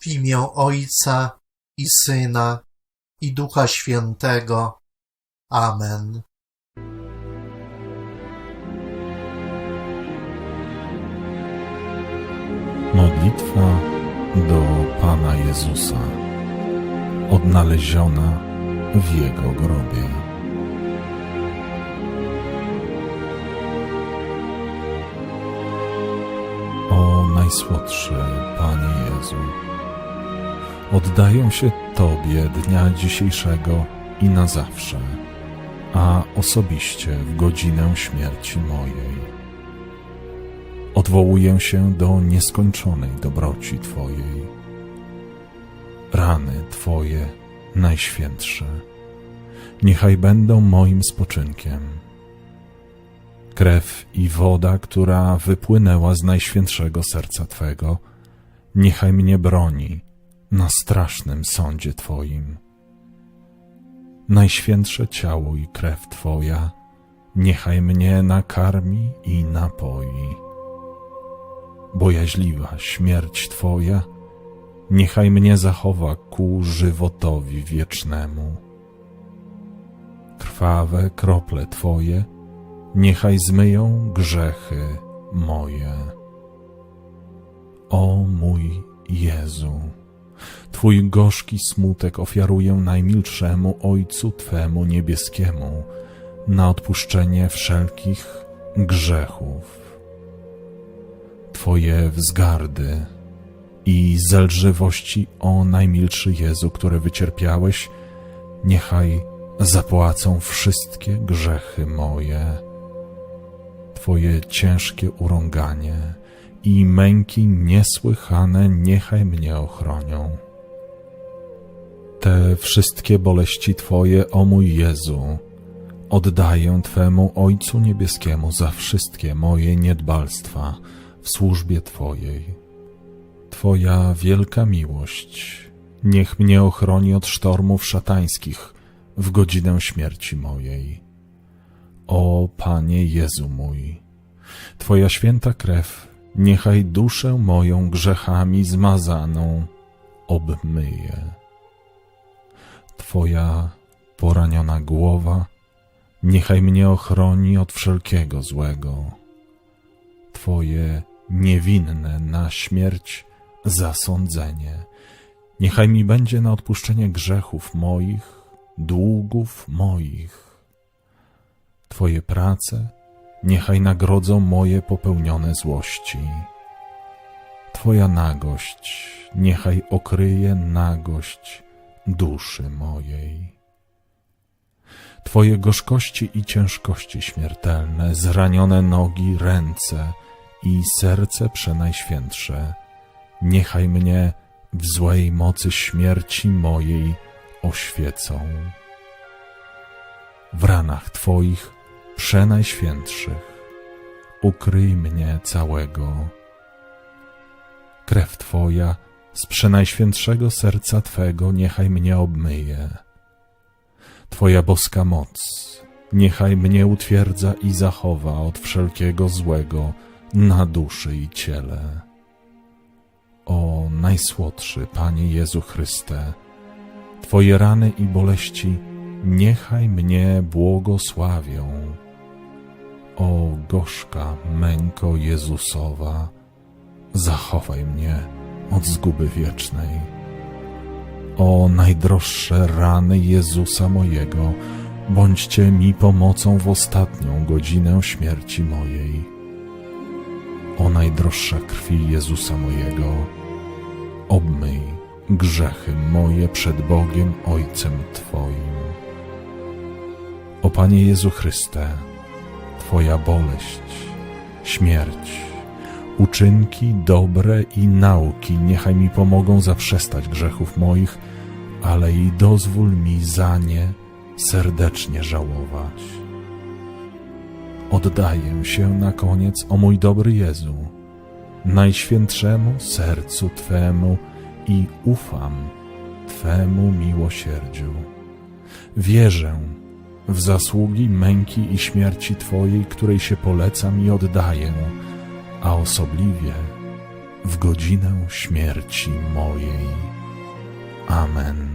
W imię Ojca i Syna i Ducha Świętego. Amen. Modlitwa do Pana Jezusa, odnaleziona w Jego grobie. O najsłodszy Panie Jezu, oddaję się Tobie dnia dzisiejszego i na zawsze, a osobiście w godzinę śmierci mojej odwołuję się do nieskończonej dobroci Twojej. Rany Twoje najświętsze, niechaj będą moim spoczynkiem. Krew i woda, która wypłynęła z najświętszego serca Twego, niechaj mnie broni na strasznym sądzie Twoim. Najświętsze ciało i krew Twoja, niechaj mnie nakarmi i napoi bojaźliwa śmierć Twoja, niechaj mnie zachowa ku żywotowi wiecznemu. Krwawe krople Twoje, niechaj zmyją grzechy moje. O mój Jezu, Twój gorzki smutek ofiaruję najmilszemu Ojcu Twemu niebieskiemu na odpuszczenie wszelkich grzechów. Twoje wzgardy i zelżywości, o najmilszy Jezu, które wycierpiałeś, niechaj zapłacą wszystkie grzechy moje. Twoje ciężkie urąganie i męki niesłychane niechaj mnie ochronią. Te wszystkie boleści Twoje, o mój Jezu, oddaję Twemu Ojcu Niebieskiemu za wszystkie moje niedbalstwa, w służbie Twojej. Twoja wielka miłość niech mnie ochroni od sztormów szatańskich w godzinę śmierci mojej. O Panie Jezu mój, Twoja święta krew niechaj duszę moją grzechami zmazaną obmyje. Twoja poraniona głowa niechaj mnie ochroni od wszelkiego złego. Twoje niewinne na śmierć zasądzenie. Niechaj mi będzie na odpuszczenie grzechów moich, długów moich. Twoje prace niechaj nagrodzą moje popełnione złości. Twoja nagość niechaj okryje nagość duszy mojej. Twoje gorzkości i ciężkości śmiertelne, zranione nogi, ręce, i serce przenajświętsze, niechaj mnie w złej mocy śmierci mojej oświecą. W ranach Twoich przenajświętszych ukryj mnie całego. Krew Twoja z przenajświętszego serca Twego niechaj mnie obmyje. Twoja boska moc niechaj mnie utwierdza i zachowa od wszelkiego złego, na duszy i ciele. O najsłodszy Panie Jezu Chryste, Twoje rany i boleści niechaj mnie błogosławią. O gorzka męko Jezusowa, zachowaj mnie od zguby wiecznej. O najdroższe rany Jezusa mojego, bądźcie mi pomocą w ostatnią godzinę śmierci mojej o najdroższa krwi Jezusa mojego, obmyj grzechy moje przed Bogiem Ojcem Twoim. O Panie Jezu Chryste, Twoja boleść, śmierć, uczynki dobre i nauki niechaj mi pomogą zaprzestać grzechów moich, ale i dozwól mi za nie serdecznie żałować oddaję się na koniec, o mój dobry Jezu, najświętszemu sercu Twemu i ufam Twemu miłosierdziu. Wierzę w zasługi męki i śmierci Twojej, której się polecam i oddaję, a osobliwie w godzinę śmierci mojej. Amen.